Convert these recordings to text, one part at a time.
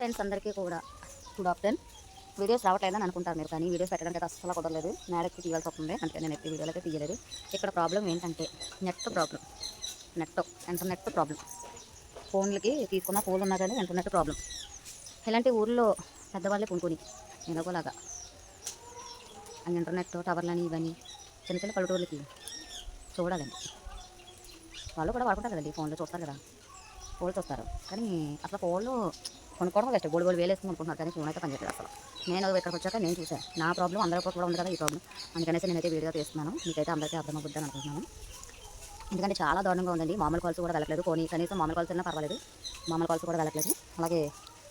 Friends అందరికీ కూడా good afternoon. Videos రావట్లేదని అనుకుంటారు మీరు కానీ వీడియోస్ పెట్టడానికి అయితే అస్సలు కుదరలేదు. మేడకి తీయాల్సి వస్తుంది అందుకే నేను ఎప్పుడు వీడియోలకి అయితే తీయలేదు. ఇక్కడ ప్రాబ్లం ఏంటంటే net problem. Net internet problem? ఫోన్లకి తీసుకున్న ఫోన్లు ఉన్నా కానీ ఇంటర్నెట్ ప్రాబ్లం? ఇలాంటి ఊళ్ళో పెద్దవాళ్ళే కొనుక్కొని ఎలాగోలాగా ఆ ఇంటర్నెట్ టవర్లని ఇవన్నీ చిన్న చిన్న పల్లెటూర్లకి చూడాలండి. వాళ్ళు కూడా వాడుకుంటారు కదండి ఫోన్లో చూస్తారు కదా. ఫోన్లు వస్తారు కానీ అసలు ఫోన్లు కొనుక్కోవడం కష్టం గోడు గోడు వేలేసుకుని అనుకుంటున్నారు కానీ ఫోన్ అయితే పనిచేయట్లేదు అసలు. నేను ఇక్కడికి వచ్చాక నేను చూసాను నా ప్రాబ్లం అందరికీ కూడా ఉంది కదా ఈ ప్రాబ్లం అందుకనేసి నేనైతే వీడియో తీస్తున్నాను. మీకైతే అందరికీ అర్థమవుద్దని అనుకుంటున్నాను. ఎందుకంటే చాలా దారుణంగా ఉందండి. మామూలు కాల్స్ కూడా వెళ్ళట్లేదు. పోనీ కనీసం మామూలు కాల్స్ అయినా పర్వాలేదు. మామూలు కాల్స్ కూడా వెళ్ళట్లేదు. అలాగే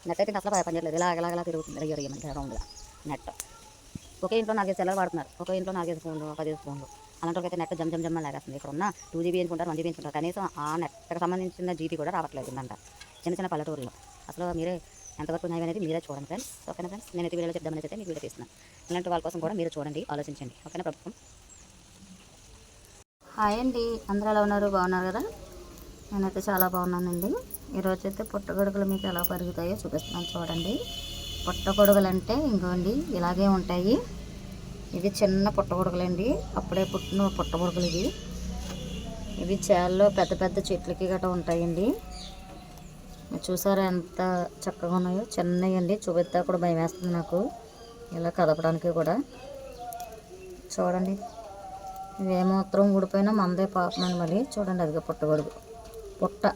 నెట్ అయితే అసలు పనిచేయలేదు ఇలా ఇలా ఇలా తిరుగుతుంది. ఇలా ఇరగమంటే రౌండ్గా నెట్. ఒకే ఇంట్లో నాలుగైదు సెలవు వాడుతున్నారు. ఒకే ఇంట్లో నాలుగైదు ఫోన్లు పదిహేను ఫోన్లు. అలాంటి నెట్ జమ్ జమ్ జమ్ లాగేస్తుంది. ఇక్కడ ఉన్న టూ జీబీ ఎంచుకుంటారు వన్ జీబీ ఎంచుకుంటారు కనీసం ఆ నెట్కి సంబంధించిన జీబీ కూడా రావట్లేదు ఇందంట చిన్న చిన్న పల్లెటూరులో. అసలు మీరే ఎంతవరకు ఉన్నాయి అనేది మీరే చూడండి ఫ్రెండ్స్ ఓకేనా ఫ్రెండ్స్ నేను వీడియోలో చెప్దామని అయితే మీకు వీడియో తీస్తున్నాను. ఇలాంటి వాళ్ళ కోసం కూడా మీరు చూడండి ఆలోచించండి. ఓకేనా ప్రభుత్వం? హాయ్ అండి. అందరూ ఎలా ఉన్నారు? బాగున్నారు కదా? నేనైతే చాలా బాగున్నానండి. ఈరోజు అయితే పుట్టగొడుగులు మీకు ఎలా పెరుగుతాయో చూపిస్తున్నాను చూడండి. పుట్టగొడుగులు అంటే ఇంకోండి ఇలాగే ఉంటాయి. ఇవి చిన్న పుట్టగొడుగులండి అప్పుడే పుట్టిన పుట్టగొడుగులు ఇవి. ఇవి చేల్లో పెద్ద పెద్ద చెట్లకి గట్రా ఉంటాయండి. చూసారా ఎంత చక్కగా ఉన్నాయో? చిన్నవి అండి చూపిస్తా కూడా భయం వేస్తుంది నాకు. ఇలా కదపడానికి కూడా. చూడండి. ఇది ఏమాత్రం ఊడిపోయినా మందే పాపమని మళ్ళీ. చూడండి అదిగా పుట్టగొడుగు పుట్ట.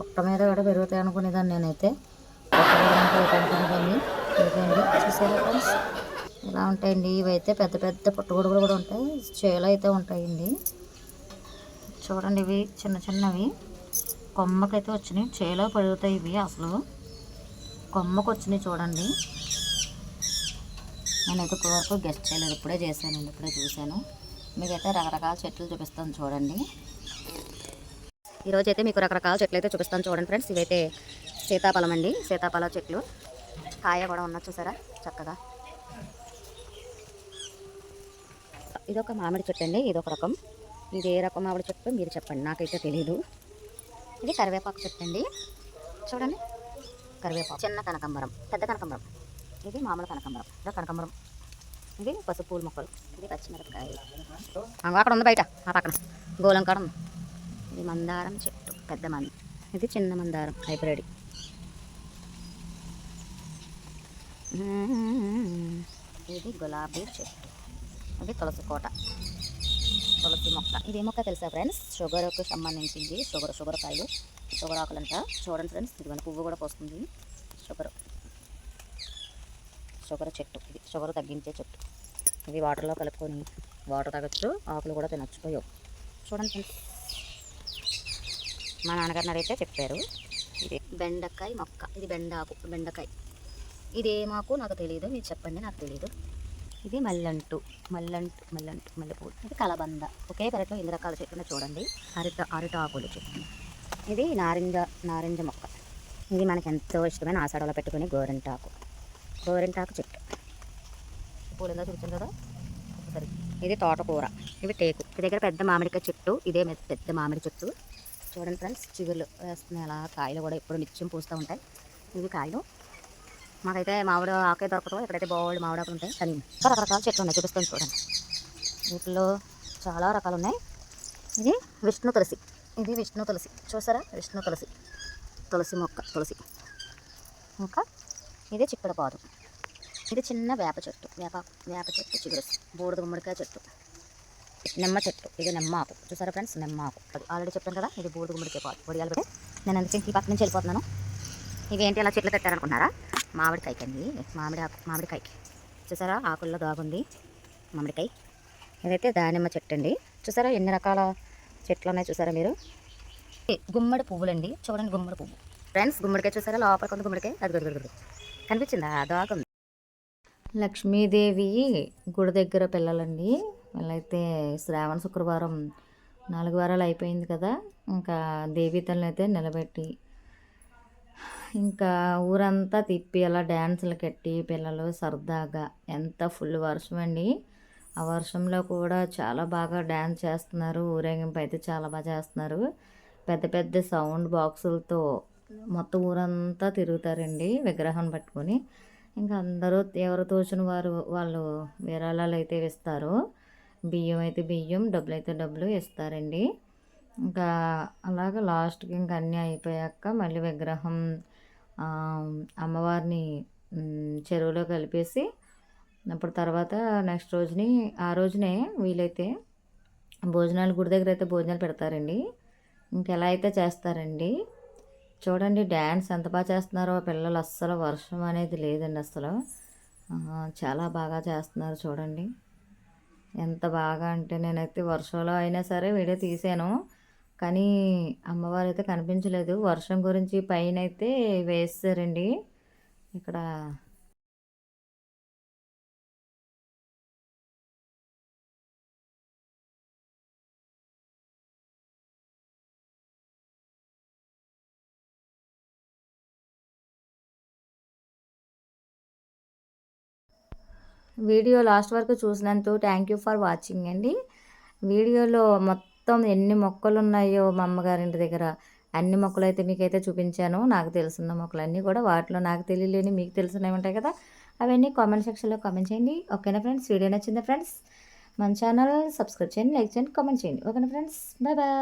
పుట్ట మీద కూడా పెరుగుతాయి అనుకునేదాన్ని నేనైతే. పుట్టగొడుగు అంటే అనుకునేదాన్ని చూసారా ఫ్రెండ్స్? ఇలా ఉంటాయండి. ఇవైతే పెద్ద పెద్ద పుట్టగొడుగులు కూడా ఉంటాయి. చేలు అయితే ఉంటాయండి. చూడండి ఇవి చిన్న చిన్నవి. కొమ్మకైతే వచ్చినాయి. చేలో పడుగుతాయి ఇవి అసలు. కొమ్మకు వచ్చినాయి చూడండి. నేనైతే ఇప్పటివరకు గెస్ట్ చేయలేదు. ఇప్పుడే చేశాను ఇప్పుడే చూశాను. మీకైతే రకరకాల చెట్లు చూపిస్తాను చూడండి. ఈరోజు అయితే మీకు రకరకాల చెట్లు అయితే చూపిస్తాను చూడండి ఫ్రెండ్స్. ఇవైతే సీతాఫలం అండి సీతాఫల చెట్లు. కాయ కూడా ఉన్నది చూసారా? చక్కగా. ఇది ఒక మామిడి చెట్టు అండి ఇది ఒక రకం. ఇది ఏ రకం మామిడి చెట్టు మీరు చెప్పండి నాకైతే తెలియదు ఇది కరివేపాకు చెట్టు అండి. చూడండి. కరివేపాకు. చిన్న కనకంబరం పెద్ద కనకంబరం. ఇది మామూలు కనకంబరం. ఇదో కనకంబరం. ఇది పసుపు పూల మొక్కలు. ఇది పచ్చిమిరపకాయ అక్కడ ఉంది బయట ఆ పక్కన. గోలం కాడ ఉంది. ఇది మందారం చెట్టు పెద్ద మంది ఇది చిన్న మందారం హైబ్రిడ్. ఇది గులాబీ చెట్టు. ఇది తులసి కోట. తులసి మొక్క. ఇది మొక్క తెలుసా ఫ్రెండ్స్ షుగర్కు సంబంధించింది. షుగర్ షుగర్ కాయలు. షుగర్ ఆకులంట. చూడండి ఫ్రెండ్స్ ఇదిగోండి పువ్వు కూడా పోస్తుంది. షుగర్ షుగర్ చెట్టు. ఇది షుగర్ తగ్గించే చెట్టు. ఇది వాటర్లో కలుపుకొని వాటర్ తాగొచ్చు. ఆకులు కూడా తినొచ్చు అయ్యో చూడండి ఫ్రెండ్స్ మా నాన్నగారు అయితే చెప్పారు. ఇది బెండకాయ మొక్క. ఇది బెండాకు బెండకాయ. ఇది మాకు నాకు తెలియదు మీరు చెప్పండి నాకు తెలియదు ఇది మల్లెంటు మల్లెంటు మల్లెంటు మల్లెపూలు. ఇది కలబంద. ఒకే పెరట్లో ఎన్ని రకాల చెట్లు చూడండి. అరిట అరిట ఆకులు చెట్టు ఇది నారింజ నారింజ మొక్క. ఇది మనకి ఎంతో ఇష్టమైన ఆషాఢలో పెట్టుకుని గోరింటాకు. గోరింటాకు చెట్టు. పూలందా ఎంతో చూపించాను కదా. సరే ఇది తోటకూర. ఇవి టేకు. ఇది దగ్గర పెద్ద మామిడికాయ చెట్టు. ఇదే పెద్ద మామిడి చెట్టు. చూడండి ఫ్రెండ్స్ చిగుర్లు. వేస్తున్నాయి అలా కాయలు కూడా ఎప్పుడు నిత్యం పూస్తూ ఉంటాయి. ఇవి కాయలు మాకైతే మామిడి ఆకే దొరకదు. ఇక్కడైతే బాగుంది మామిడి ఆకులు ఉంటాయి. కానీ ఇంకా రకరకాల చెట్లు ఉన్నాయి. చూపిస్తాను చూడండి. వీటిలో చాలా రకాలు ఉన్నాయి ఇది విష్ణు తులసి. ఇది విష్ణు తులసి. చూసారా? విష్ణు తులసి. తులసి మొక్క తులసి ఇంకా ఇది చిక్కడ పాదు ఇది చిన్న వేప చెట్టు. వేప వేప చెట్టు చిగురు బూడిద గుమ్మడికాయ చెట్టు. నిమ్మ చెట్టు. ఇది నిమ్మ ఆకు చూసారా ఫ్రెండ్స్? నిమ్మ ఆకు అది ఆల్రెడీ చెప్పాను కదా ఇది బూడిద గుమ్మడికాయ పాదు. పొడియాలు పెట్టి. నేను అందుకే ఈ పక్క నుంచి వెళ్ళిపోతున్నాను. ఇవేంటి ఏంటి ఇలా చెట్లు పెట్టారనుకున్నారా? మామిడికాయకి అండి మామిడి ఆకు మామిడికాయకి చూసారా? ఆకుల్లో దాగుంది మామిడికాయ. ఇదైతే దానిమ్మ చెట్టు అండి. చూసారా? ఎన్ని రకాల చెట్లు ఉన్నాయి చూసారా మీరు? గుమ్మడి పువ్వులండి. చూడండి గుమ్మడి పువ్వు. ఫ్రెండ్స్ గుమ్మడికాయ చూసారా? లోపల కొంత గుమ్మడికాయ. అది గుడిగుడు గుడి కనిపించిందా? దాగుంది లక్ష్మీదేవి గుడి దగ్గర పిల్లలండి. వీళ్ళైతే శ్రావణ శుక్రవారం నాలుగు వారాలు అయిపోయింది కదా. ఇంకా దేవీ తల్లిని అయితే నిలబెట్టి ఇంకా ఊరంతా తిప్పి అలా డ్యాన్సులు కట్టి పిల్లలు సరదాగా ఎంత ఫుల్ వర్షం అండి. ఆ వర్షంలో కూడా చాలా బాగా డ్యాన్స్ చేస్తున్నారు. ఊరేగింపు అయితే చాలా బాగా చేస్తున్నారు. పెద్ద పెద్ద సౌండ్ బాక్సులతో మొత్తం ఊరంతా తిరుగుతారండి విగ్రహం పట్టుకొని. ఇంకా అందరూ ఎవరు తోచిన వారు వాళ్ళు విరాళాలు అయితే ఇస్తారు. బియ్యం అయితే బియ్యం డబ్బులు అయితే డబ్బులు ఇస్తారండి. ఇంకా అలాగ లాస్ట్కి ఇంకా అన్నీ అయిపోయాక మళ్ళీ విగ్రహం అమ్మవారిని చెరువులో కలిపేసి అప్పుడు తర్వాత నెక్స్ట్ రోజుని ఆ రోజునే వీలైతే భోజనాలు గుడి దగ్గర అయితే భోజనాలు పెడతారండి. ఇంకెలా అయితే చేస్తారండి? చూడండి డ్యాన్స్ ఎంత బాగా చేస్తున్నారో పిల్లలు. అస్సలు వర్షం అనేది లేదండి అసలు చాలా బాగా చేస్తున్నారు చూడండి. ఎంత బాగా అంటే నేనైతే వర్షంలో అయినా సరే వీడియో తీసాను. కానీ అమ్మవారు అయితే కనిపించలేదు. వర్షం గురించి పైన అయితే వేస్తారండి. ఇక్కడ వీడియో లాస్ట్ వరకు చూసినందుకు థ్యాంక్ యూ ఫర్ వాచింగ్ అండి. వీడియోలో మొత్తం మొత్తం ఎన్ని మొక్కలు ఉన్నాయో మా అమ్మగారింటి దగ్గర. అన్ని మొక్కలు అయితే మీకైతే చూపించాను. నాకు తెలిసిన మొక్కలు అన్నీ కూడా వాటిలో నాకు తెలియలేని మీకు తెలిసినవి ఉంటాయి కదా. అవన్నీ కామెంట్ సెక్షన్లో కామెంట్ చేయండి. ఓకేనా ఫ్రెండ్స్? వీడియో నచ్చిందా ఫ్రెండ్స్? మన ఛానల్ సబ్స్క్రైబ్ చేయండి లైక్ చేయండి కామెంట్ చేయండి. ఓకేనా ఫ్రెండ్స్? Bye bye.